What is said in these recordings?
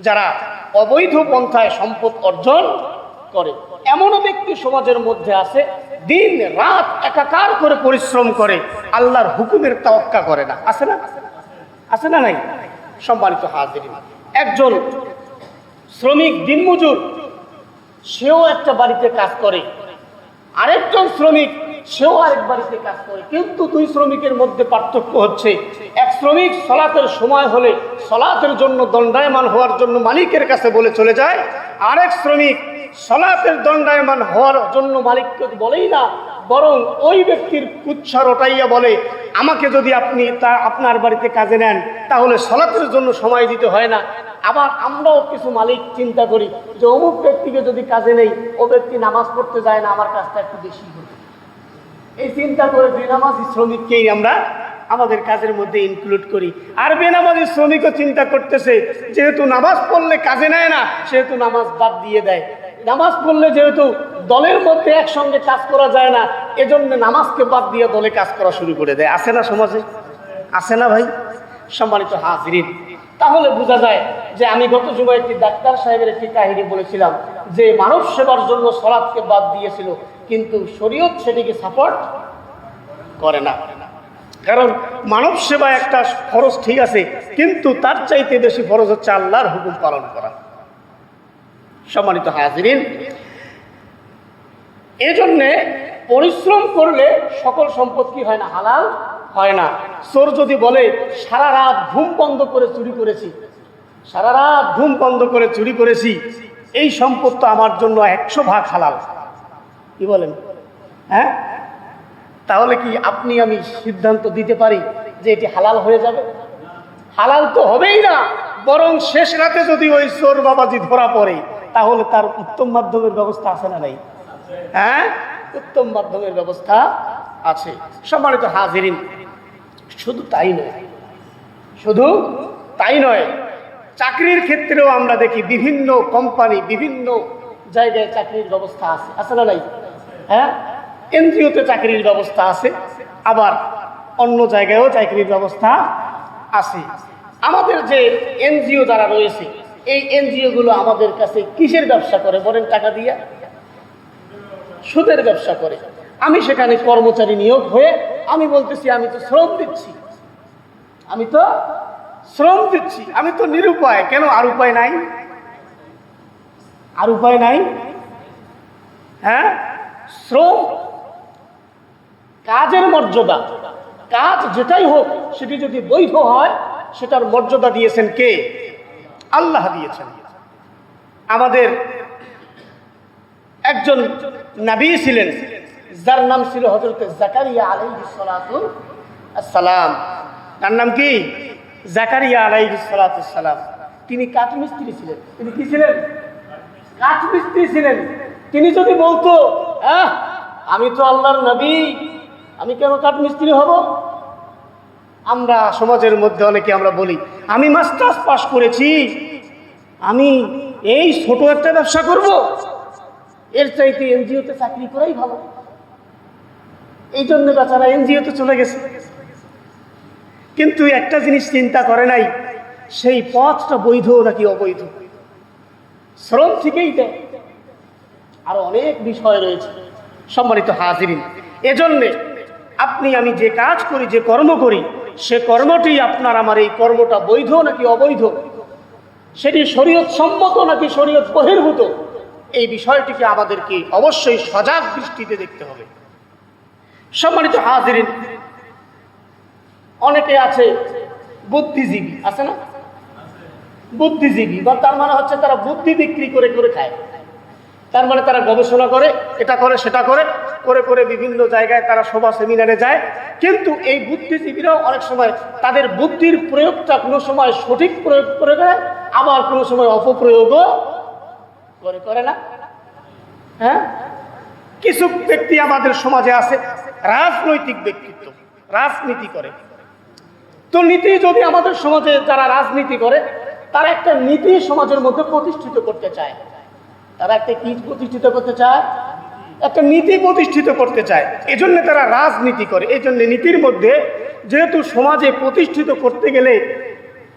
যারা অবৈধ পন্থায় সম্পদ অর্জন করে। এমনও ব্যক্তি সমাজের মধ্যে আছে, দিন রাত একাকার করে পরিশ্রম করে, আল্লাহর হুকুমের তাওয়াক্কা করে না। আছে না? আছে না নাই? সম্মানিত হাজির একজন শ্রমিক দিনমজুর, সেও একটা বাড়িতে কাজ করে। আরেকজন শ্রমিক সেও আরেক বাড়িতে কাজ করে। কিন্তু দুই শ্রমিকের মধ্যে পার্থক্য হচ্ছে, এক শ্রমিক সলাতের সময় হলে সলাতের জন্য দণ্ডায়মান হওয়ার জন্য মালিকের কাছে বলে চলে যায়, আরেক শ্রমিক সলাতের দণ্ডায়মান হওয়ার জন্য মালিককে বলেই না, বরং ওই ব্যক্তির কুচ্ছা রটাইয়া বলে, আমাকে যদি আপনি তা আপনার বাড়িতে কাজে নেন, তাহলে সলাতের জন্য সময় দিতে হয় না। আবার আমরাও কিছু মালিক চিন্তা করি যে, অমুক ব্যক্তিকে যদি কাজে নেই, ও ব্যক্তি নামাজ পড়তে যায় না, আমার কাজটা একটু বেশি হবে এই চিন্তা করে বেনামাজি শ্রমিককেই আমরা আমাদের কাজের মধ্যে ইনক্লুড করি। আর বেনামাজি শ্রমিকও চিন্তা করতেছে, যেহেতু নামাজ পড়লে কাজে নেয় না, সেহেতু নামাজ বাদ দিয়ে দেয়। নামাজ পড়লে যেহেতু দলের মধ্যে একসঙ্গে কাজ করা যায় না, এজন্য নামাজকে বাদ দিয়ে দলে কাজ করা শুরু করে দেয়। আছে না সমাজে? আছে না ভাই? সম্মানিত হাজিরিন তাহলে বোঝা যায় যে আমি গত যুগে একটি ডাক্তার সাহেবের একটি কাহিনী বলেছিলাম যে মানব সেবার জন্য সলাদকে বাদ দিয়েছিল, কিন্তু শরীয়ত সেটিকে সাপোর্ট করে না। কারণ মানব সেবা একটা ফরজ ঠিক আছে, কিন্তু তার চাইতে বেশি ফরজ হচ্ছে আল্লাহর হুকুম পালন করা। সম্মানিত হাজিরিন, এজন্যে পরিশ্রম করলে সকল সম্পদ কি হয় না, হালাল? হয় না। চোর যদি বলে, সারা রাত ঘুম বন্ধ করে চুরি করেছি, সারা রাত ঘুম বন্ধ করে চুরি করেছি, এই সম্পদ তো আমার জন্য একশো ভাগ হালাল। কি বলেন? হ্যাঁ? তাহলে কি আপনি আমি সিদ্ধান্ত দিতে পারি যে এটি হালাল হয়ে যাবে? হালাল তো হবেই না, বরং শেষ রাতে যদি ওই চোর বাবাজি ধরা পড়ে, তাহলে তার উত্তম মাধ্যমের ব্যবস্থা আছে না নাই? হ্যাঁ? উত্তম মাধ্যমের ব্যবস্থা আছে। সম্মানিত হাজিরিন শুধু তাই নয়। শুধু তাই নয়, চাকরির ক্ষেত্রেও আমরা দেখি বিভিন্ন কোম্পানি, বিভিন্ন জায়গায় চাকরির ব্যবস্থা আছে। আছে না নাই? হ্যাঁ? এনজিওতে চাকরির ব্যবস্থা আছে, আবার অন্য জায়গায়ও চাকরির ব্যবস্থা আছে। আমাদের যে এনজিও যারা রয়েছে, এই এনজিওগুলো আমাদের কাছে কিসের ব্যবসা করে? বলেন টাকা দিয়া। সুদের ব্যবসা করে। আমি সেখানে কর্মচারী নিয়োগ হয়ে আমি বলতেছি, আমি তো শ্রম দিচ্ছি। আমি তো শ্রম দিচ্ছি। আমি তো নিরুপায়। কেন? আর উপায় নাই। আর উপায় নাই। হ্যাঁ? শ্রম কাজের মর্যাদা। কাজ যেটাই হোক, সেটি যদি বৈধ হয়, সেটার মর্যাদা দিয়েছেন কে? আল্লাহ দিয়েছেন। আমাদের একজন নাবী ছিলেন যার নাম ছিল হজরত জাকারিয়া আলাইহি সালাম। তার নাম কি? জাকারিয়া আলাইহি সালাম। তিনি কাঠমিস্ত্রি ছিলেন। তিনি কি ছিলেন? কাঠমিস্ত্রি ছিলেন। তিনি যদি বলতো হ্যাঁ আমি তো আল্লাহর নবী, আমি কেন কাঠমিস্ত্রি হব? আমরা সমাজের মধ্যে অনেকে আমরা বলি, আমি মাস্টার্স পাশ করেছি, আমি এই ছোট একটা ব্যবসা করব। এর চাইতে এনজিওতে চাকরি করাই ভালো। এই জন্য বেচারা এনজিওতে চলে গেছে। কিন্তু একটা জিনিস চিন্তা করে নাই, সেই পথটা বৈধ নাকি অবৈধ? শ্রম থেকেই দেয় আরও অনেক বিষয় রয়েছে। সম্মানিত হাজিরিন, এজন্যে আপনি আমি যে কাজ করি, যে কর্ম করি, সে কর্মটি আপনার আমার এই কর্মটা বৈধ নাকি অবৈধ? সেটি শরীয়ত সম্মত নাকি শরীয়ত বহির্ভূত? এই বিষয়টিকে আমাদেরকে অবশ্যই সজাগ দৃষ্টিতে দেখতে হবে। সম্মানিত হাজিরিন, অনেকে আছে বুদ্ধিজীবী, আছে না? বুদ্ধিজীবী, বা তার মানে হচ্ছে তারা বুদ্ধি বিক্রি করে করে খায়। তার মানে তারা গবেষণা করে, এটা করে, সেটা করে করে করে বিভিন্ন জায়গায় তারা সভা, সেমিনারে যায়। কিন্তু এই বুদ্ধিজীবীরাও অনেক সময় তাদের বুদ্ধির প্রয়োগটা কোনো সময় সঠিক প্রয়োগ করে দেয়, আবার কোনো সময় অপপ্রয়োগও করে করে না। হ্যাঁ? কিছু ব্যক্তি আমাদের সমাজে আছে রাজনৈতিক ব্যক্তিত্ব, রাজনীতি করে। তো নীতি যদি আমাদের সমাজে যারা রাজনীতি করে, তারা একটা নীতি সমাজের মধ্যে প্রতিষ্ঠিত করতে চায়। তারা একটা কি প্রতিষ্ঠিত করতে চায়? একটা নীতি প্রতিষ্ঠিত করতে চায়। এজন্য তারা রাজনীতি করে। এই জন্য নীতির মধ্যে যেহেতু সমাজে প্রতিষ্ঠিত করতে গেলে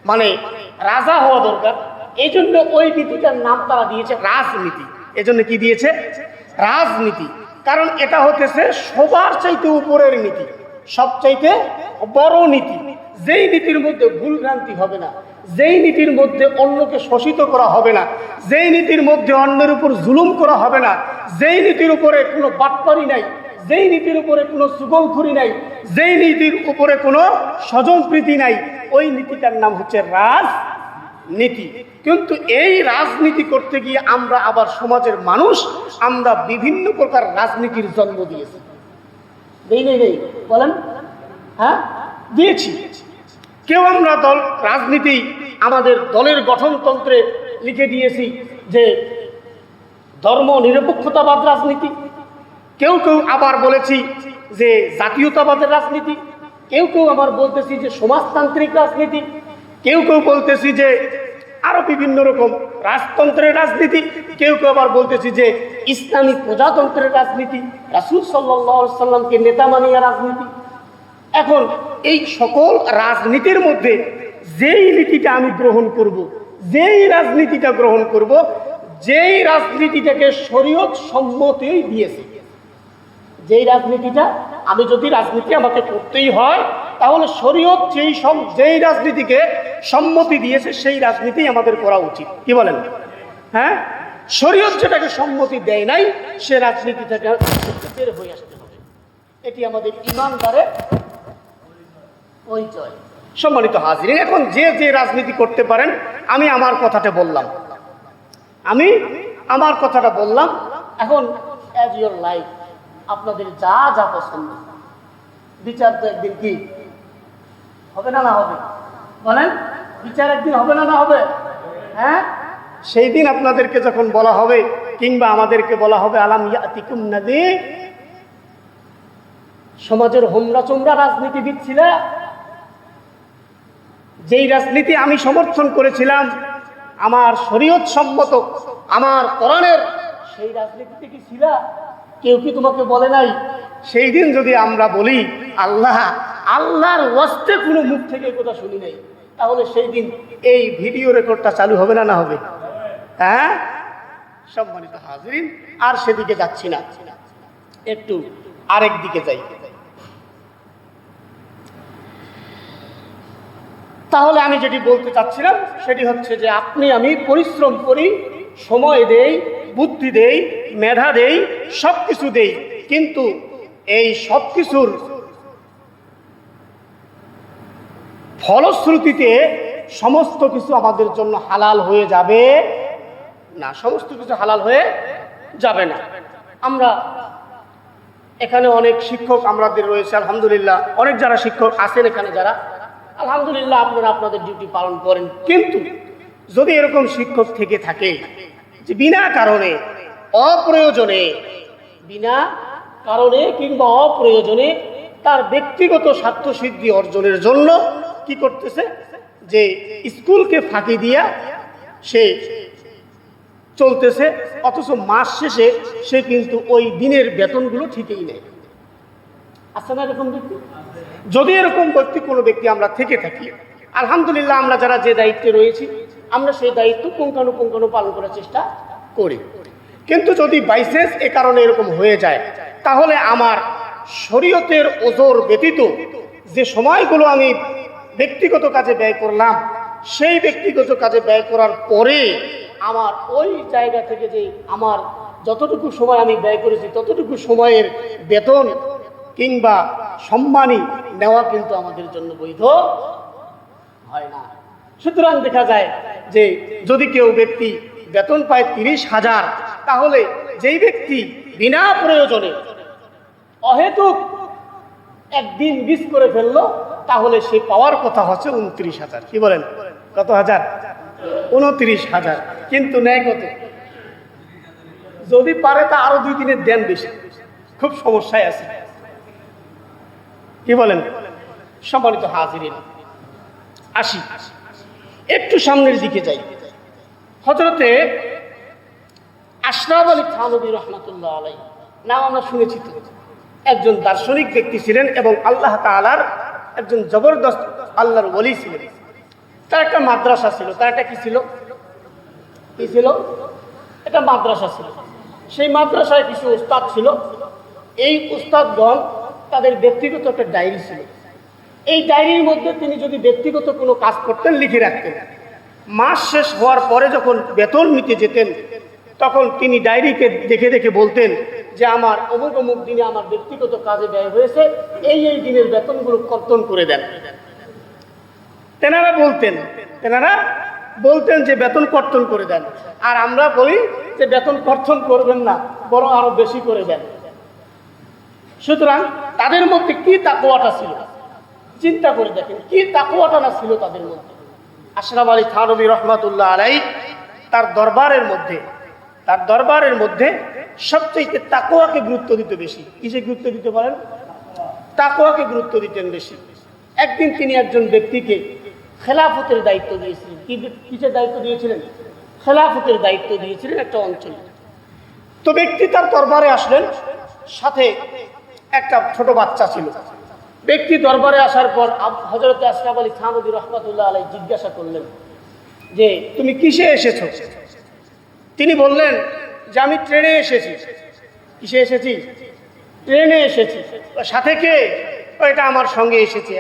মানে রাজা হওয়া দরকার এই জন্য ওই নীতিটার নাম তারা দিয়েছে রাজনীতি। এজন্য কি দিয়েছে? রাজনীতি। কারণ এটা হতেছে সবার চাইতে উপরের নীতি সবচাইতে বড় নীতি। যেই নীতির মধ্যে ভুল ভ্রান্তি হবে না, যেই নীতির মধ্যে অন্যকে শোষিত করা হবে না, যেই নীতির মধ্যে অন্যের উপর জুলুম করা হবে না, যেই নীতির উপরে কোনো বাটপারি নাই, যেই নীতির উপরে কোনো সুগলখুরি নাই, যেই নীতির উপরে কোনো স্বজনপ্রীতি নাই, ওই নীতিটার নাম হচ্ছে রাজনীতি কিন্তু এই রাজনীতি করতে গিয়ে আমরা আবার সমাজের মানুষ, আমরা বিভিন্ন প্রকার রাজনীতির জন্ম দিয়েছি। দেই নেই নেই। বলেন। হ্যাঁ? দিয়েছি। কেউ আমরা দল, রাজনীতি আমাদের দলের গঠনতন্ত্রে লিখে দিয়েছি যে ধর্ম নিরপেক্ষতাবাদ রাজনীতি। কেউ কেউ আবার বলেছি যে জাতীয়তাবাদের রাজনীতি। কেউ কেউ আবার বলতেছি যে সমাজতান্ত্রিক রাজনীতি। কেউ কেউ বলতেছি যে আরও বিভিন্ন রকম রাজতন্ত্রের রাজনীতি কেউ কেউ আবার বলতেছি যে ইসলামী প্রজাতন্ত্রের রাজনীতি, রাসুল সাল্লাহ সাল্লামকে নেতা মানিয়া রাজনীতি এখন এই সকল রাজনীতির মধ্যে যেই নীতিটা আমি গ্রহণ করব। যেই রাজনীতিটা গ্রহণ করব, যেই রাজনীতিটাকে শরীয়ত সম্মতি দিয়েছে যেই রাজনীতিটা, আমি যদি রাজনীতি আমাকে করতেই হয়, তাহলে শরীয়ত যেই যেই রাজনীতিকে সম্মতি দিয়েছে, সেই রাজনীতি আমাদের করা উচিত। কি বলেন? হ্যাঁ? শরীয়ত যেটাকে সম্মতি দেয় নাই, সে রাজনীতি থেকে বের হয়ে আসতে হবে। এটি আমাদের ইমানদারের পরিচয়। সম্মানিত হাজির এখন যে যে রাজনীতি করতে পারেন, আমি আমার কথাটা বললাম। আমি আমার কথাটা বললাম। এখন অ্যাজ ইউর লাইফ আপনাদের যা যা পছন্দ। বিচার তো একদিন কি? হবে না না হবে? বলেন, বিচার একদিন হবে না না হবে? হ্যাঁ? সেই দিন আপনাদেরকে যখন বলা হবে, কিংবা আমাদেরকে বলা হবে, আলাম ইয়াতিকুম নাদি, সমাজের হোমরা চোমরা রাজনীতিবিদ ছিল। যেই রাজনীতি আমি সমর্থন করেছিলাম, আমার শরীয়ত সম্মত আমার কোরআনের, সেই রাজনীতিতে কি ছিল? কেউ কি তোমাকে বলে নাই? সেই দিন যদি আমরা বলি, আল্লাহ, আল্লাহর ওয়াস্তে কোনো মুখ থেকে কথা শুনি নাই, তাহলে সেই দিন এই ভিডিও রেকর্ডটা চালু হবে না না হবে? হ্যাঁ? সম্মানিত হাজরিন, আর সেদিকে যাচ্ছি না। একটু আরেক দিকে যাই। তাহলে আমি যেটি বলতে চাচ্ছিলাম, সেটি হচ্ছে যে আপনি আমি পরিশ্রম করি, সময় দেই, বুদ্ধি দেই মেধা দেই সব কিছু দেই, কিন্তু এই সব কিছুর ফলশ্রুতিতে সমস্ত কিছু আমাদের জন্য হালাল হয়ে যাবে না, সমস্ত কিছু হালাল হয়ে যাবে না। আমরা এখানে অনেক শিক্ষক আমাদের রয়েছে, আলহামদুলিল্লাহ। অনেক যারা শিক্ষক আছেন এখানে যারা, আলহামদুলিল্লাহ আপনারা আপনাদের ডিউটি পালন করেন। কিন্তু যদি এরকম শিক্ষক থেকে থাকে যে বিনা কারণে অপ্রয়োজনে, বিনা কারণে কিংবা অপ্রয়োজনে তার ব্যক্তিগত স্বার্থসিদ্ধি অর্জনের জন্য কি করতেছে? যে স্কুলকে ফাঁকি দিয়া সে চলতেছে, অথচ মাস শেষে সে কিন্তু ওই দিনের বেতনগুলো ঠিকই নেয়। আছে না এরকম ব্যক্তি? যদি এরকম ব্যক্তি কোনো ব্যক্তি আমরা থেকে থাকি, আলহামদুলিল্লাহ আমরা যারা যে দায়িত্বে রয়েছি, আমরা সেই দায়িত্ব পুঙ্খানুপুঙ্খানু পালন করার চেষ্টা করি। কিন্তু যদি বাইসেন্স এ কারণে এরকম হয়ে যায়, তাহলে আমার শরীয়তের ওজোর ব্যতীত যে সময়গুলো আমি ব্যক্তিগত কাজে ব্যয় করলাম, সেই ব্যক্তিগত কাজে ব্যয় করার পরে আমার ওই জায়গা থেকে যে আমার যতটুকু সময় আমি ব্যয় করেছি, ততটুকু সময়ের বেতন কিংবা সম্মানী নেওয়া কিন্তু আমাদের জন্য বৈধ হয় না। সুতরাং দেখা যায় যে যদি কেউ ব্যক্তি বেতন পায় তিরিশ হাজার তাহলে যেই ব্যক্তি বিনা প্রয়োজনে অহেতুক একদিন মিস করে ফেলল, তাহলে সে পাওয়ার কথা হচ্ছে উনত্রিশ হাজার। কি বলেন? কত হাজার? উনত্রিশ হাজার। কিন্তু নেয় কত যদি পারে তা আরও দুই দিনের দেন বেশি। খুব সমস্যায় আছে। কি বলেন? সম্মানিত হাজিরিন, আসি। একটু সামনের দিকে যাই। হজরতে আশরাফ আলী থানবী রহমতুল্লাহ আলাই নাম আমরা শুনেছি তো। একজন দার্শনিক ব্যক্তি ছিলেন এবং আল্লাহ তালার একজন জবরদস্ত আল্লাহর বলি ছিলেন। তার একটা মাদ্রাসা ছিল। তার একটা কি ছিল? কি ছিল? একটা মাদ্রাসা ছিল। সেই মাদ্রাসায় কিছু উস্তাদ ছিল। এই উস্তাদগণ তাদের ব্যক্তিগত একটা ডায়েরি ছিল। এই ডায়েরির মধ্যে তিনি যদি ব্যক্তিগত কোনো কাজ করতেন, লিখে রাখতেন। মাস শেষ হওয়ার পরে যখন বেতন নিতে যেতেন তখন তিনি ডায়েরিকে দেখে দেখে বলতেন যে আমার অমুক অমুক দিনে আমার ব্যক্তিগত কাজে ব্যয় হয়েছে, এই এই দিনের বেতনগুলো কর্তন করে দেন। তেনারা বলতেন তেনারা বলতেন যে বেতন কর্তন করে দেন। আর আমরা বলি যে বেতন কর্তন করবেন না, বরং আরও বেশি করে দেন। সুতরাং তাদের মধ্যে কি তাকুয়াটা ছিল? চিন্তা করে দেখেন, কি তাকুয়াটা না ছিল তাদের মধ্যে? আশরাফ আলী থানবী রহমাতুল্লাহ আলাই তার দরবারের মধ্যে তার দরবারের মধ্যে সবচেয়ে তাকুয়াকে গুরুত্ব দিতে বেশি। কিসে গুরুত্ব দিতে পারেন তাকুয়াকে গুরুত্ব দিতেন বেশি। একদিন তিনি একজন ব্যক্তিকে খেলাফতের দায়িত্ব দিয়েছিলেন। কিসের দায়িত্ব দিয়েছিলেন? খেলাফতের দায়িত্ব দিয়েছিলেন একটা অঞ্চলে। তো ব্যক্তি তার দরবারে আসলেন, সাথে একটা ছোট বাচ্চা ছিল। ব্যক্তি দরবারে আসার পর হজরত আশরাফ আলী খানউদ্দি রহমতুল্লাহ আলাই জিজ্ঞাসা করলেন যে, তুমি কিসে এসেছ? তিনি বললেন যে আমি ট্রেনে এসেছি। কিসে এসেছি? ট্রেনে এসেছি। সাথে কে? এটা আমার সঙ্গে এসেছে।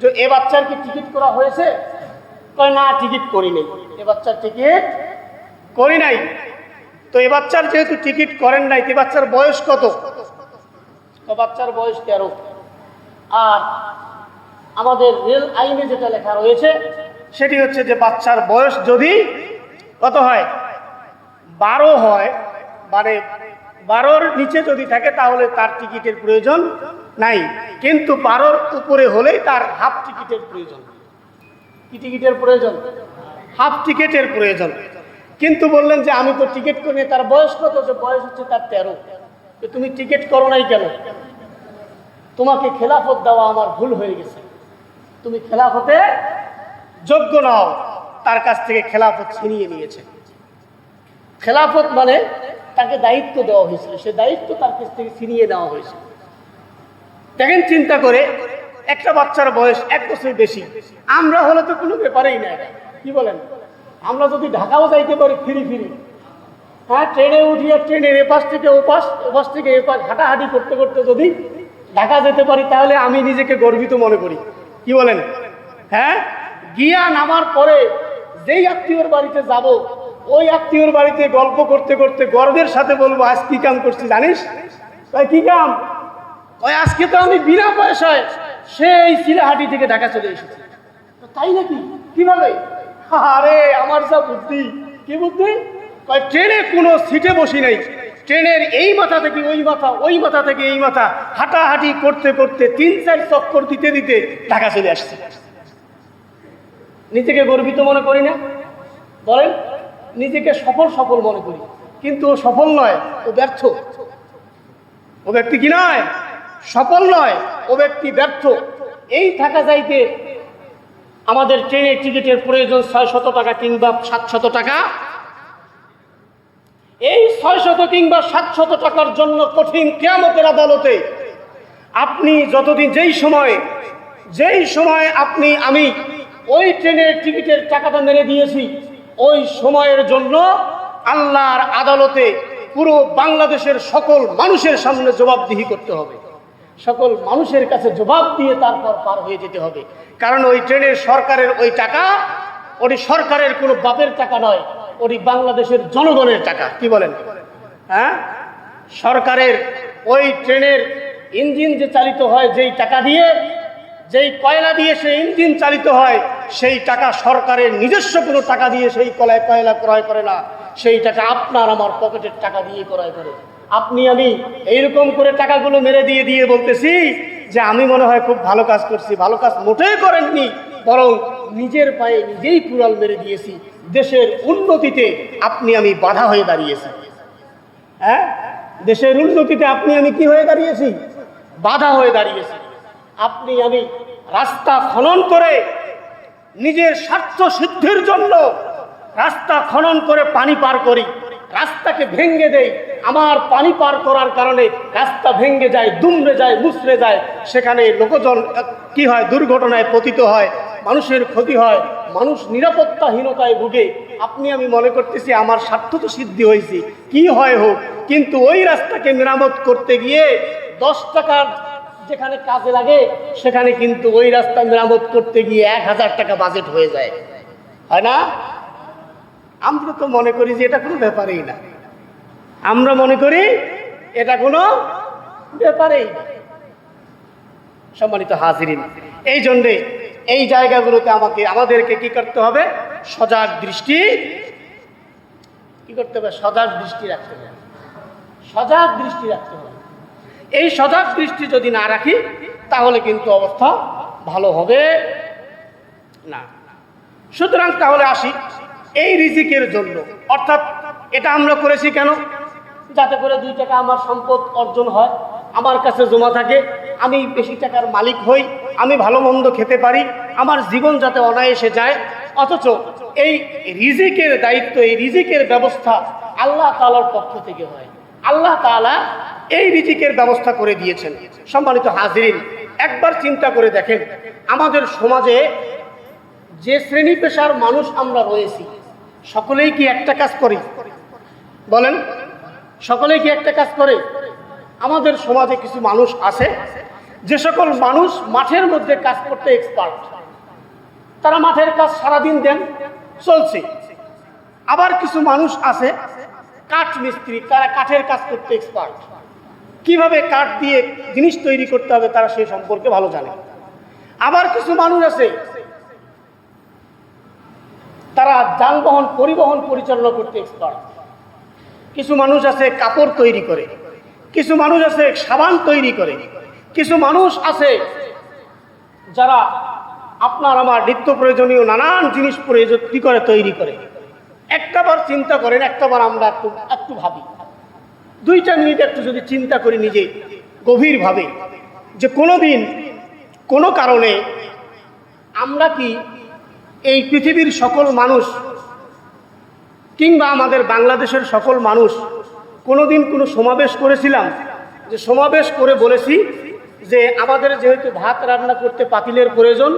যে এ বাচ্চার কি টিকিট করা হয়েছে? কয়, না, টিকিট করি নাই। এ বাচ্চার টিকিট করি নাই। তো এ বাচ্চার যেহেতু টিকিট করেন নাই, এ বাচ্চার বয়স কত? বাচ্চার বয়স তেরো। আর আমাদের রেল আইনে যেটা লেখা রয়েছে, সেটি হচ্ছে যে বাচ্চার বয়স যদি কত হয়? বারো হয় মানে বারোর নিচে যদি থাকে তাহলে তার টিকিটের প্রয়োজন নাই। কিন্তু বারোর উপরে হলেই তার হাফ টিকিটের প্রয়োজন। কি টিকিটের প্রয়োজন? হাফ টিকিটের প্রয়োজন। কিন্তু বললেন যে আমি তো টিকিট করি নাই, তার বয়স কত? যে বয়স হচ্ছে তার তেরো। তুমি টিকিট করো নাই কেন? তোমাকে খেলাফত দেওয়া আমার ভুল হয়ে গেছে। তুমি খেলাফতে যোগ্য নাও। তার কাছ থেকে খেলাফত ছিনিয়ে নিয়েছে। খেলাফত মানে তাকে দায়িত্ব দেওয়া হয়েছিল। সে দায়িত্ব তার কাছ থেকে ছিনিয়ে নেওয়া হয়েছে। দেখেন চিন্তা করে, একটা বাচ্চার বয়স এক বছর বেশি। আমরা হলে তো কোনো ব্যাপারেই না। কি বলেন? আমরা যদি ঢাকাও যাইতে পারি ফিরি ফিরি। হ্যাঁ ট্রেনে উঠিয়ে ট্রেনের এপাশ থেকে ওপাশ ওপাশ থেকে এপাশ হাঁটাহাঁটি করতে করতে যদি ঢাকা যেতে পারি, তাহলে আমি নিজেকে গর্বিত মনে করি। কি বলেন? হ্যাঁ গিয়া নামার পরে যেই আত্মীয়র বাড়িতে যাব ওই আত্মীয়র বাড়িতে গল্প করতে করতে গর্বের সাথে বলব, আজ কি কাম করছি জানিস? কয় কি কাম? ওই আজকে তো আমি বিনা পয়সায় সেই চিলাহাটি থেকে ঢাকা চলে এসেছি। তাই নাকি? কীভাবে? আরে, আমার যা বুদ্ধি। কি বুদ্ধি? ট্রেনে কোনো সিটে বসি নাই। ট্রেনের এই মাথা থেকে ওই মাথা ওই মাথা থেকে এই মাথা। হাঁটাহাঁটি করতে করতে তিন চার চক্কর দিতে দিতে ঢাকা চলে আসছে। নিজেকে গর্বিত মনে করি না? বলেন। নিজেকে সফল সফল মনে করি। কিন্তু ও সফল নয়, ও ব্যর্থ। ও ব্যক্তি কি নয়? সফল নয়, ও ব্যক্তি ব্যর্থ। এই থাকা যাইতে আমাদের ট্রেনের টিকিটের প্রয়োজন ছয় শত টাকা কিংবা সাতশত টাকা। এই ছয় শত কিংবা সাতশত টাকার জন্য কঠিন কেয়ামতের আদালতে আপনি যতদিন যেই সময় যেই সময় আপনি, আমি ওই ট্রেনের টিকিটের টাকাটা মেরে দিয়েছি ওই সময়ের জন্য আল্লাহর আদালতে পুরো বাংলাদেশের সকল মানুষের সামনে জবাবদিহি করতে হবে। সকল মানুষের কাছে জবাব দিয়ে তারপর পার হয়ে যেতে হবে। কারণ ওই ট্রেনের সরকারের ওই টাকা, ওটি সরকারের কোনো বাপের টাকা নয়, ওটি বাংলাদেশের জনগণের টাকা। কি বলেন? হ্যাঁ? সরকারের ওই ট্রেনের ইঞ্জিন যে চালিত হয়, যেই টাকা দিয়ে যেই কয়লা দিয়ে সেই ইঞ্জিন চালিত হয়, সেই টাকা সরকারের নিজস্ব কোনো টাকা দিয়ে সেই কলায় কয়লা ক্রয় করে না। সেই টাকা আপনার আমার পকেটের টাকা দিয়ে ক্রয় করে। আপনি আমি এইরকম করে টাকাগুলো মেরে দিয়ে দিয়ে বলতেছি যে আমি মনে হয় খুব ভালো কাজ করছি, ভালো কাজ মোটেই করেননি, বরং নিজের পায়ে নিজেই কুড়াল মেরে দিয়েছি, দেশের উন্নতিতে আপনি আমি বাধা হয়ে দাঁড়িয়েছি। হ্যাঁ? দেশের উন্নতিতে আপনি আমি কি হয়ে দাঁড়িয়েছি? বাধা হয়ে দাঁড়িয়েছি। আপনি আমি রাস্তা খনন করে নিজের স্বার্থ সিদ্ধির জন্য রাস্তা খনন করে পানি পার করি, রাস্তাকে ভেঙ্গে দেই, আমার পানি পার করার কারণে রাস্তা ভেঙ্গে যায়, দুমড়ে যায়, মুচড়ে যায়, সেখানে লোকজন কি হয়, দুর্ঘটনায় পতিত হয়, মানুষের ক্ষতি হয়, মানুষ নিরাপত্তাহীনতায় ভুগে। আপনি আমি মনে করতেছি, আমার স্বার্থ তো সিদ্ধি হয়েছি কি হয় হোক, কিন্তু ওই রাস্তাকে মেরামত করতে গিয়ে দশ টাকার যেখানে কাজে লাগে, সেখানে কিন্তু ওই রাস্তা মেরামত করতে গিয়ে এক হাজার টাকা বাজেট হয়ে যায়। হয় না? আমরা তো মনে করি যে এটা কোনো ব্যাপারেই না। আমরা মনে করি এটা কোনো ব্যাপারেই সম্মানিত হাজিরিন, এই জন্যে এই জায়গাগুলোতে আমাকে, আমাদেরকে কি করতে হবে? সজাগ দৃষ্টি, কি করতে হবে? সজাগ দৃষ্টি রাখতে হবে। সজাগ দৃষ্টি রাখতে হবে। এই সজাগ দৃষ্টি যদি না রাখি, তাহলে কিন্তু অবস্থা ভালো হবে না। সুতরাং তাহলে আসি এই রিজিকের জন্য। অর্থাৎ এটা আমরা করেছি কেন? যাতে করে দুই টাকা আমার সম্পদ অর্জন হয়, আমার কাছে জমা থাকে, আমি বেশি টাকার মালিক হই, আমি ভালো মন্দ খেতে পারি, আমার জীবন যাতে অনায়াসে যায়। অথচ এই রিজিকের দায়িত্ব, এই রিজিকের ব্যবস্থা আল্লাহ তালার পক্ষ থেকে হয়। আল্লাহ তাআলা এই রিজিকের ব্যবস্থা করে দিয়েছেন। সম্মানিত হাজিরিন, একবার চিন্তা করে দেখেন, আমাদের সমাজে যে শ্রেণি পেশার মানুষ আমরা রয়েছি, সকলেই কি একটা কাজ করি? বলেন, সকলেই কি একটা কাজ করে? আমাদের সমাজে কিছু মানুষ আছে, যে সকল মানুষ মাঠের মধ্যে কাজ করতে এক্সপার্ট তারা মাঠের কাজ সারাদিন দেন, চলছে। আবার কিছু মানুষ আছে, কাঠ মিস্ত্রি, তারা কাঠের কাজ করতে এক্সপার্ট কীভাবে কাঠ দিয়ে জিনিস তৈরি করতে হবে তারা সেই সম্পর্কে ভালো জানে। আবার কিছু মানুষ আছে, তারা যানবাহন পরিবহন পরিচালনা করতে এক্সপার্ট কিছু মানুষ আছে কাপড় তৈরি করে, কিছু মানুষ আছে সাবান তৈরি করে, কিছু মানুষ আছে যারা আপনার আমার নিত্য প্রয়োজনীয় নানান জিনিস প্রয়োজন করে তৈরি করে। একটাবার চিন্তা করেন, একটাবার আমরা একটু একটু ভাবি। দুইটা মিনিট একটু যদি চিন্তা করি নিজে, গভীরভাবে, যে কোনো দিন কোনো কারণে আমরা কি এই পৃথিবীর সকল মানুষ কিংবা আমাদের বাংলাদেশের সকল মানুষ কোনোদিন কোনো সমাবেশ করেছিলাম? যে সমাবেশ করে বলেছি যে আমাদের যেহেতু ভাত রান্না করতে পাতিলের প্রয়োজন,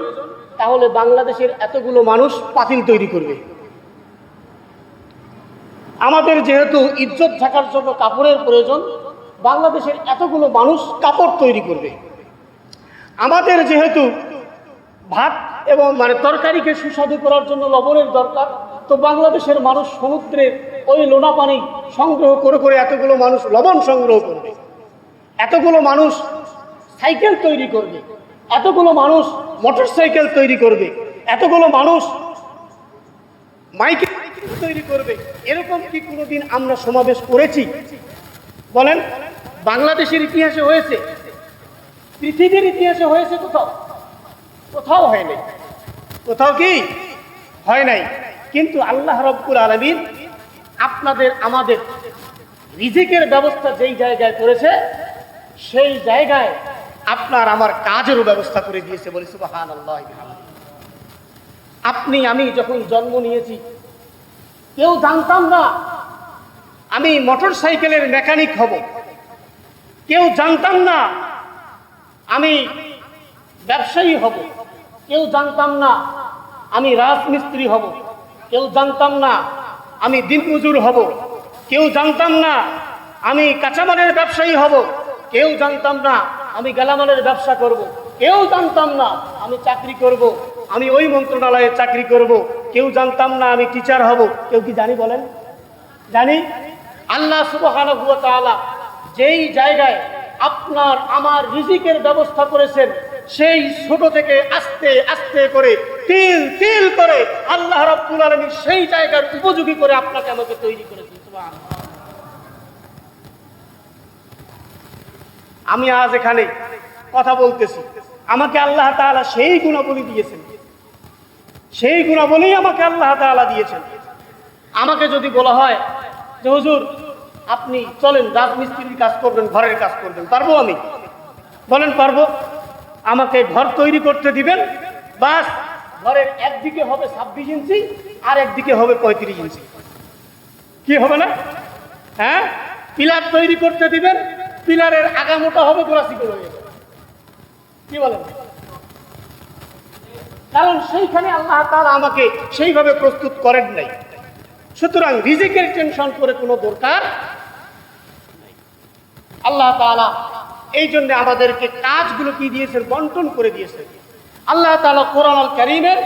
তাহলে বাংলাদেশের এতগুলো মানুষ পাতিল তৈরি করবে। আমাদের যেহেতু ইজ্জত থাকার জন্য কাপড়ের প্রয়োজন, বাংলাদেশের এতগুলো মানুষ কাপড় তৈরি করবে। আমাদের যেহেতু ভাত এবং মানে তরকারিকে সুস্বাদু করার জন্য লবণের দরকার, তো বাংলাদেশের মানুষ সমুদ্রের ওই লোনা পানি সংগ্রহ করে করে এতগুলো মানুষ লবণ সংগ্রহ করবে। এতগুলো মানুষ সাইকেল তৈরি করবে। এতগুলো মানুষ মোটর সাইকেল তৈরি করবে। এতগুলো মানুষ মাইকেল তৈরি করবে। এরকম কি কোনোদিন আমরা সমাবেশ করেছি? বলেন, বাংলাদেশের ইতিহাসে হয়েছে। পৃথিবীর ইতিহাসে হয়েছে কোথাও? কোথাও হয় নাই। কোথাও কি? হয় নাই। কিন্তু আল্লাহ রব্বুল আলমিন আপনাদের, আমাদের রিজিকের ব্যবস্থা যেই জায়গায় করেছে, সেই জায়গায় আপনার আমার কাজেরও ব্যবস্থা করে দিয়েছে বলি সুবাহান আপনি, আমি যখন জন্ম নিয়েছি কেউ জানতাম না আমি মোটর সাইকেলের মেকানিক হব। কেউ জানতাম না আমি ব্যবসায়ী হব। কেউ জানতাম না আমি রাজমিস্ত্রি হব। কেউ জানতাম না আমি দিনমজুর হব। কেউ জানতাম না আমি কাঁচামালের ব্যবসায়ী হব। কেউ জানতাম না আমি গেলামালের ব্যবসা করব। কেউ জানতাম না আমি চাকরি করব। আমি ওই মন্ত্রণালয়ে চাকরি করব। কেউ জানতাম না আমি টিচার হব। কেউ কি জানি বলেন? জানি? আল্লাহ তাআলা যেই জায়গায় আপনার আমার রিজিকের ব্যবস্থা করেছেন, সেই ছোট থেকে আস্তে আস্তে করে, তিল তিল করে আল্লাহ রাব্বুল আলামিন সেই জায়গার উপযোগী করে আপনাকে আমাকে তৈরি করেছেন। আমি আজ এখানে কথা বলতেছি। আমাকে আল্লাহ তাআলা সেই গুণাবলী দিয়েছেন। সেই গুণাবলী আমাকে আল্লাহ তাআলা দিয়েছেন। আমাকে যদি বলা হয় যে, হুজুর, আপনি চলেন, রাজমিস্ত্রির কাজ করবেন, ঘরের কাজ করবেন, পারব আমি? বলেন, পারব। আমাকে ঘর তৈরি করতে দিবেন, বাস, ঘরের একদিকে হবে ছাব্বিশ ইঞ্চি, আর একদিকে হবে পঁয়ত্রিশ ইঞ্চি। কি হবে না? হ্যাঁ? পিলার তৈরি করতে দিবেন, পিলারের আগামোটা হবে গোড়াশি করে। কি বলেন? কারণ সেইখানে আল্লাহ তাআলা আমাকে সেইভাবে প্রস্তুত করেন নাই। সুতরাং রিজিকের টেনশন করে কোনো দরকার আল্লাহ তাআলা এই জন্য আমাদেরকে কাজগুলো কি দিয়েছেন, বন্টন করে দিয়েছেন। আল্লাহ তাআলা কোরআন আল কারীমের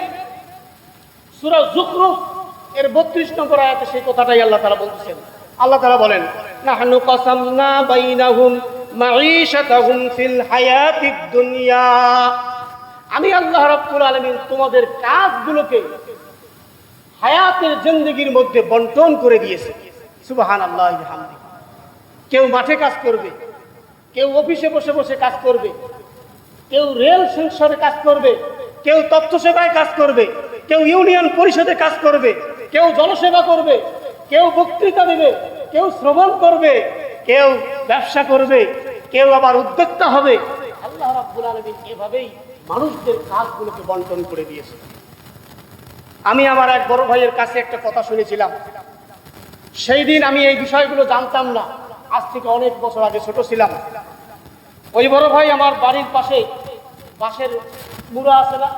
সূরা জুখরুফ এর 32 নম্বর আয়াতে সেই কথাটাই আল্লাহ তালা বলতেছেন আল্লাহ তালা বলেন, নাহনু কাসামনা বাইনাহুম মাঈশাতাহুম ফিল হায়াতিদ দুনিয়া। আমি আল্লাহ রাব্বুল আলামিন তোমাদের কাজগুলোকে হায়াতের জিন্দগির মধ্যে বন্টন করে দিয়েছে। সুবাহান আল্লাহ কেউ মাঠে কাজ করবে, কেউ অফিসে বসে বসে কাজ করবে, কেউ রেল সেন্সরে কাজ করবে, কেউ তথ্য সেবায় কাজ করবে, কেউ ইউনিয়ন পরিষদে কাজ করবে, কেউ জনসেবা করবে, কেউ বক্তৃতা দেবে, কেউ শ্রবণ করবে, কেউ ব্যবসা করবে, কেউ আবার উদ্যোক্তা হবে। আল্লাহ রাব্বুল আলামিন এভাবেই মানুষদের কাজগুলোকে বন্টন করে দিয়েছে। আমি আমার এক বড় ভাইয়ের কাছে একটা কথা শুনেছিলাম। সেই দিন আমি এই বিষয়গুলো জানতাম না। আজ থেকে অনেক বছর আগে ছোট ছিলাম। ওই বড় ভাই আমার বাড়ির পাশে বাঁশের মুড়া আছে না?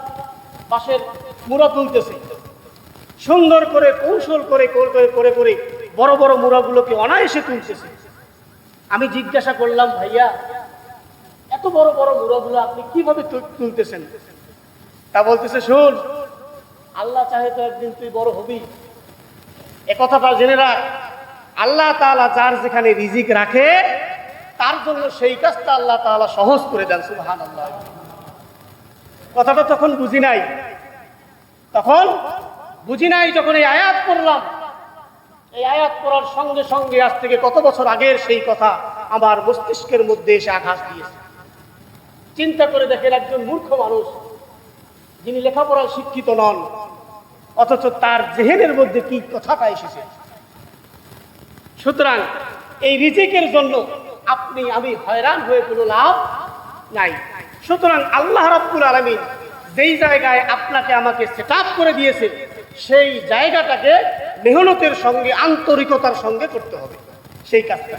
বাঁশের মুড়া তুলতেছে। সুন্দর করে, কৌশল করে করে করে করে করে বড় বড় মুড়াগুলোকে অনায়াসে তুলতেছে। আমি জিজ্ঞাসা করলাম, ভাইয়া এত বড় বড় মুড়াগুলো আপনি কীভাবে তুলতেছেন? তা বলতেছে, শুন, আল্লাহ চাহে তো একদিন তুই বড় হবি। এ কথাটা জেনে রাখ। আল্লাহ তাআলা যার যেখানে রিজিক রাখে, তার জন্য সেই কাজটা আল্লাহ তাআলা সহজ করে দেন সুবহান আল্লাহ কথাটা তখন বুঝি নাই। তখন বুঝি নাই যখন এই আয়াত পড়লাম। এই আয়াত পড়ার সঙ্গে সঙ্গে আজ থেকে কত বছর আগের সেই কথা আমার মস্তিষ্কের মধ্যে এসে আঘাত দিয়েছে। চিন্তা করে দেখেন একজন মূর্খ মানুষ, যিনি লেখাপড়ায় শিক্ষিত নন, অথচ তার জেহেনের মধ্যে কি কথাটা এসেছে। সুতরাং এই রিজিকের জন্য আপনি, আমি হয়রান হয়ে কোনো লাভ নাই। সুতরাং আল্লাহ রাব্বুল আলামিন যেই জায়গায় আপনাকে আমাকে সেট করে দিয়েছে সেই জায়গাটাকে মেহনতের সঙ্গে, আন্তরিকতার সঙ্গে করতে হবে। সেই কাজটা।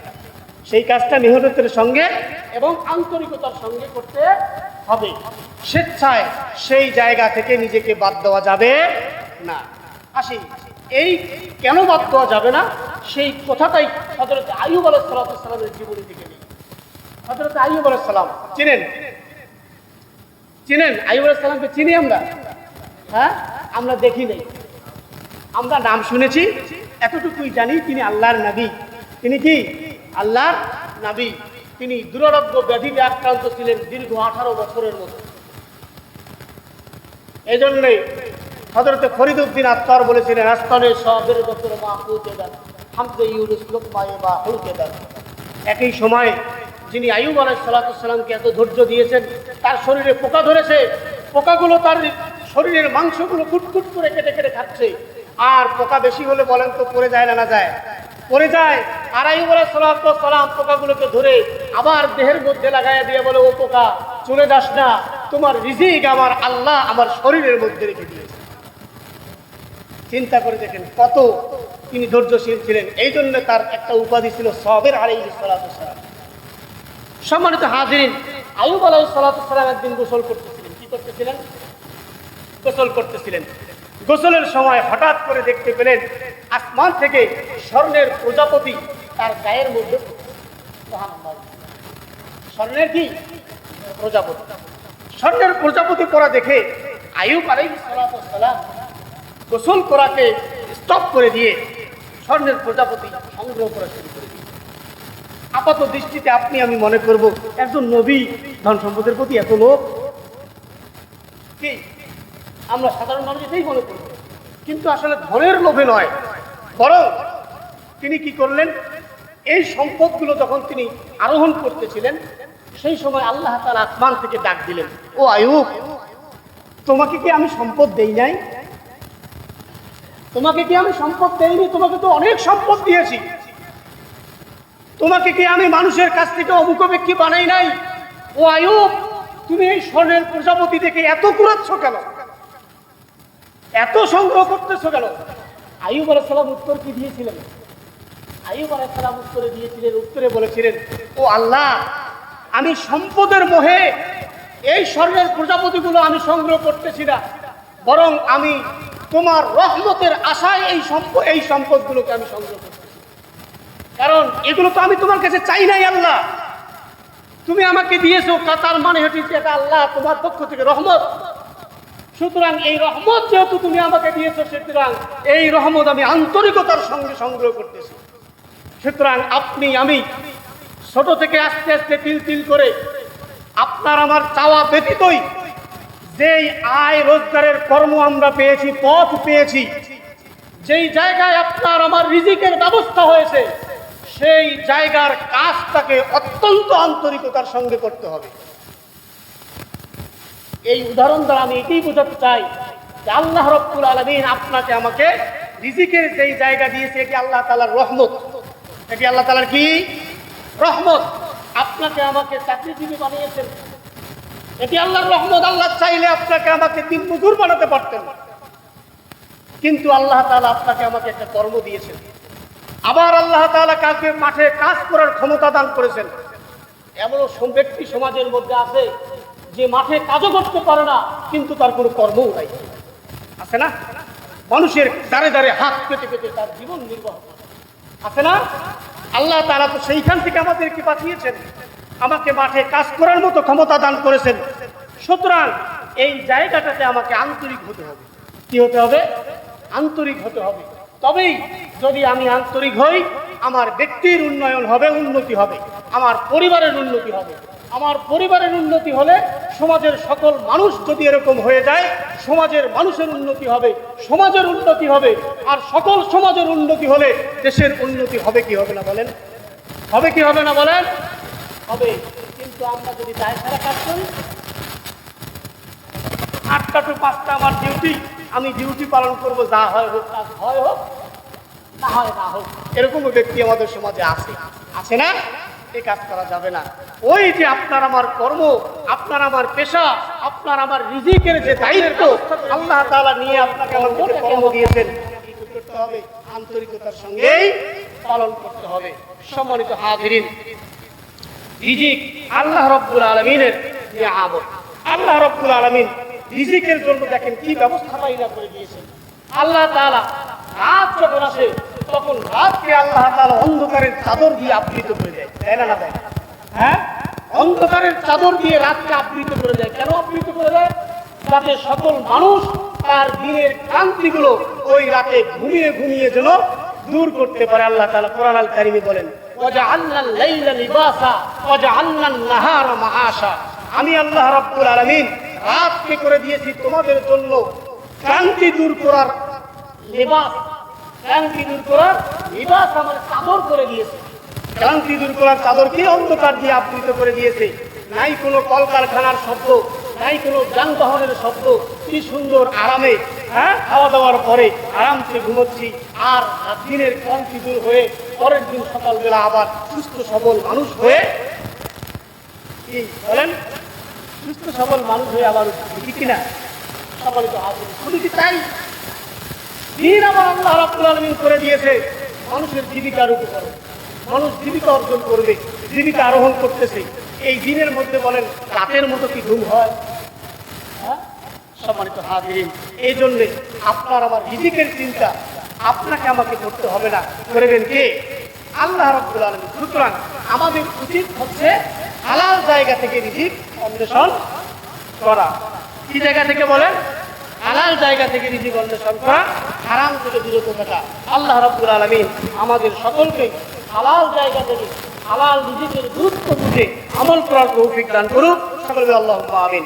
সেই কাজটা মেহনতের সঙ্গে এবং আন্তরিকতার সঙ্গে করতে হবে। স্বেচ্ছায় সেই জায়গা থেকে নিজেকে বাদ দেওয়া যাবে না। আসি, এই কেন বাদ দেওয়া যাবে না? সেই কথাটাই হজরত আইব আলাইসালামের জীবনী থেকে নেই। হজরত আইব আলাইসালাম চিনেন? চিনেন? আইব আলাইসালামকে চিনি আমরা? হ্যাঁ? আমরা দেখি নেই। আমরা নাম শুনেছি, এতটুকুই জানি তিনি আল্লাহর নবী। তিনি কি? আল্লাহর নবী। তিনি দুরারোগ্য ব্যাধিতে আক্রান্ত ছিলেন দীর্ঘ আঠারো বছরের মতো। এই জন্যই হজরতে ফরিদুদ্দিন আত্মার বলেছিলেন আস্তানের সবের বছর মা হুকে দেন হামদে ইউনুস লোকমায়ে বা হুকে দেন একই সময় যিনি আয়ুব আলাই সালাতামকে এত ধৈর্য দিয়েছেন, তার শরীরে পোকা ধরেছে, পোকাগুলো তার শরীরের মাংসগুলো কুটকুট করে কেটে কেটে খাচ্ছে। আর পোকা বেশি হলে বলেন তো পড়ে যায় না না যায়? পড়ে যায়। আর আয়ুব আলাই সালাম পোকাগুলোকে ধরে আবার দেহের মধ্যে লাগাইয়া দিয়ে বলে, ও পোকা, চলে যাস না। তোমার রিজিক আমার আল্লাহ আমার শরীরের মধ্যে রেখে দিয়েছে। চিন্তা করে দেখেন কত তিনি ধৈর্যশীল ছিলেন। এই জন্য তার একটা উপাধি ছিল সবের আলাই সালাম। সম্মানিত হাজিরিন আয়ুব আলাই সালাম একদিন গোসল করতেছিলেন। কি করতেছিলেন? গোসল করতেছিলেন। গোসলের সময় হঠাৎ করে দেখতে পেলেন আসমান থেকে স্বর্ণের প্রজাপতি তার গায়ের মধ্যে স্বর্ণের কি? প্রজাপতি। স্বর্ণের প্রজাপতি পরা দেখে আয়ুব আলাই গোসল করাকে স্টপ করে দিয়ে স্বর্ণের প্রজাপতি সংগ্রহ করা শুরু করে আপাত দৃষ্টিতে আপনি, আমি মনে করব, একজন নবী, ধন সম্পদের প্রতি এত লোক কি? আমরা সাধারণ মানুষ এটাই মনে করি কিন্তু আসলে ধনের লোভে নয়, বরং তিনি কি করলেন? এই সম্পদগুলো যখন তিনি আরোহণ করতেছিলেন, সেই সময় আল্লাহ তার আসমান থেকে ডাক দিলেন, ও আয়ুব, তোমাকে কি আমি সম্পদ দেই নাই? তোমাকে কি আমি সম্পদ দেইনি? তোমাকে তো অনেক সম্পদ দিয়েছি। তোমাকে কি আমি মানুষের কাছ থেকে অমুখবেক্ষী বানাই নাই? ও আয়ুব, তুমি এই স্বর্ণের প্রজাপতি দেখে এত কুড়াচ্ছ কেন? এত সংগ্রহ করতেছ কেন? আয়ুব আলাইসালাম উত্তর কি দিয়েছিলেন? আয়ুব আলাইসালাম উত্তরে দিয়েছিলেন, উত্তরে বলেছিলেন, ও আল্লাহ, আমি সম্পদের মোহে এই স্বর্ণের প্রজাপতিগুলো আমি সংগ্রহ করতেছি না। বরং আমি তোমার রহমতের আশায় এই সম্পদ এই সম্পদগুলোকে আমি সংগ্রহ করতেছি। কারণ এগুলো তো আমি তোমার কাছে চাই নাই আল্লাহ। তুমি আমাকে দিয়েছ কা- তার মানে হচ্ছে যে এটা আল্লাহ তোমার পক্ষ থেকে রহমত। সুতরাং এই রহমত যেহেতু তুমি আমাকে দিয়েছ, সুতরাং এই রহমত আমি আন্তরিকতার সঙ্গে সংগ্রহ করতেছি। সুতরাং আপনি, আমি ছোট থেকে আস্তে আস্তে তিল তিল করে আপনার আমার চাওয়া ব্যতীতই যেই আয় রোজগারের কর্ম আমরা পেয়েছি, পথ পেয়েছি, যেই জায়গায় আপনার আমার রিজিকের ব্যবস্থা হয়েছে, সেই জায়গার কাজটাকে অত্যন্ত আন্তরিকতার সঙ্গে করতে হবে। এই উদাহরণ দ্বারা আমি এটাই বোঝাতে চাই যে আল্লাহ রব্বুল আলমিন আপনাকে আমাকে রিজিকের যেই জায়গা দিয়েছে, এটি আল্লাহ তালার রহমত। এটি আল্লাহ তালার কি? রহমত। আপনাকে আমাকে চাকরিজীবী বানিয়েছেন। এটি আল্লাহর রহমত। আল্লাহ চাইলে আপনাকে আমাকে দিন মজুর বানাতে পারতেন। কিন্তু আল্লাহ তালা আপনাকে আমাকে একটা কর্ম দিয়েছেন। আবার আল্লাহ তাআলা কাউকে মাঠে কাজ করার ক্ষমতা দান করেছেন। এমনও ব্যক্তি সমাজের মধ্যে আছে যে মাঠে কাজও করতে পারে না, কিন্তু তার কোনো কর্মও নাই। আছে না? মানুষের দাঁড়ে দাঁড়ে হাত পেতে পেতে তার জীবন নির্বাহ। আছে না? আল্লাহ তারা তো সেইখান থেকে আমাদেরকে পাঠিয়েছেন। আমাকে মাঠে কাজ করার মতো ক্ষমতা দান করেছেন। সুতরাং এই জায়গাটাতে আমাকে আন্তরিক হতে হবে। কি হতে হবে? আন্তরিক হতে হবে। তবেই যদি আমি আন্তরিক হই, আমার ব্যক্তির উন্নয়ন হবে, উন্নতি হবে। আমার পরিবারের উন্নতি হবে। আমার পরিবারের উন্নতি হলে সমাজের সকল মানুষ যদি এরকম হয়ে যায়, সমাজের মানুষের উন্নতি হবে, সমাজের উন্নতি হবে, আর সকল সমাজের উন্নতি হলে দেশের উন্নতি হবে কি হবে না বলেন? হবে কি হবে না বলেন? হবে। কিন্তু আমরা যদি দায় ছাড়া কাজ করি, আটটা টু পাঁচটা আমার ডিউটি আমি ডিউটি পালন করব, যা হয় হোক কাজ হয় হোক, না হয় না হোক। এরকমও ব্যক্তি আমাদের সমাজে আছে। আছে না? এই কাজ করা যাবে না। ওই যে আপনার আমার কর্ম, আপনার আমার পেশা, আপনার আমার রিজিকের যে দায়িত্ব, আল্লাহ তাআলা নিয়ে আপনাকে আমাকে কর্ম দিয়েছেন। আন্তরিকতার সঙ্গেই পালন করতে হবে। সম্মানিত হাজিরিন, রিজিক আল্লাহ রব্বুল আলমিনের আল্লাহ রব্বুল আলমিন রিজিকের জন্য দেখেন কি ব্যবস্থা না করে দিয়েছেন। আল্লাহ তাআলা রাত যখন আসে, তখন রাতকে আল্লাহ তাআলা অন্ধকারের চাদর দিয়ে আবৃত করে দেয় না দেয়। হ্যাঁ? অন্ধকারের চাদর দিয়ে রাতকে আবৃত করে দেয়। কেন আবৃত করে দেয়? যাতে সকল মানুষ তার দিনের ক্রান্তিগুলো ওই রাতে ঘুমিয়ে ঘুমিয়ে যেন দূর করতে পারে। আল্লাহ তালা কোরআন আল কারিমি বলেন আমি আল্লাহ রাব্বুল আলমিন রাতকে করে দিয়েছি তোমাদের জন্য ক্রান্তি দূর করার লেবাস। ক্রান্তি দূর করার লিবাস আমার চাদর করে দিয়েছে। ক্রান্তি দূর করার চাদর কি অন্ধকার দিয়ে আবৃত করে দিয়েছে? নাই কোনো কলকারখানার শব্দ, নাই কোনো যানবাহনের শব্দ। কি সুন্দর আরামে হ্যাঁ? খাওয়া দাওয়ার পরে আরামসে ঘুমোচ্ছি। আর দিনের ক্লান্তি দূর হয়ে পরের দিন সকালবেলা আবার সুস্থ সবল মানুষ হয়ে কি বলেন? সুস্থ সবল মানুষ হয়ে আবার উঠছি কিনা? সকলে তো হাজির। শুধু কি তাই? দিন আবার আল্লাহ রাব্বুল আলামিন করে দিয়েছে। মানুষের জীবিকার উপকরণ মানুষ জীবিকা অর্জন করবে, জীবিকা আরোহণ করতেছে। এই দিনের মধ্যে বলেন, রাতের মতো কি ঘুম হয়? হ্যাঁ? সম্মানিত হাজিরিন, এই জন্যে আপনার আমার রিজিকের চিন্তা, আপনাকে আমাকে করতে হবে না। করবেন কে? আল্লাহ রব্বুল আলমী সুতরাং আমাদের উচিত হচ্ছে হালাল জায়গা থেকে রিজিক অন্বেষণ করা। কি জায়গা থেকে বলেন? হালাল জায়গা থেকে রিজিক অন্বেষণ করা। হারাম থেকে বিরত থাকা। আল্লাহ রব্বুল আলমিন আমাদের সকলকে হালাল জায়গা থেকে, হালাল নিজেদের গুরুত্ব বুঝে আমল করার তৌফিক দান করুক। সকলকে আল্লাহ আমিন।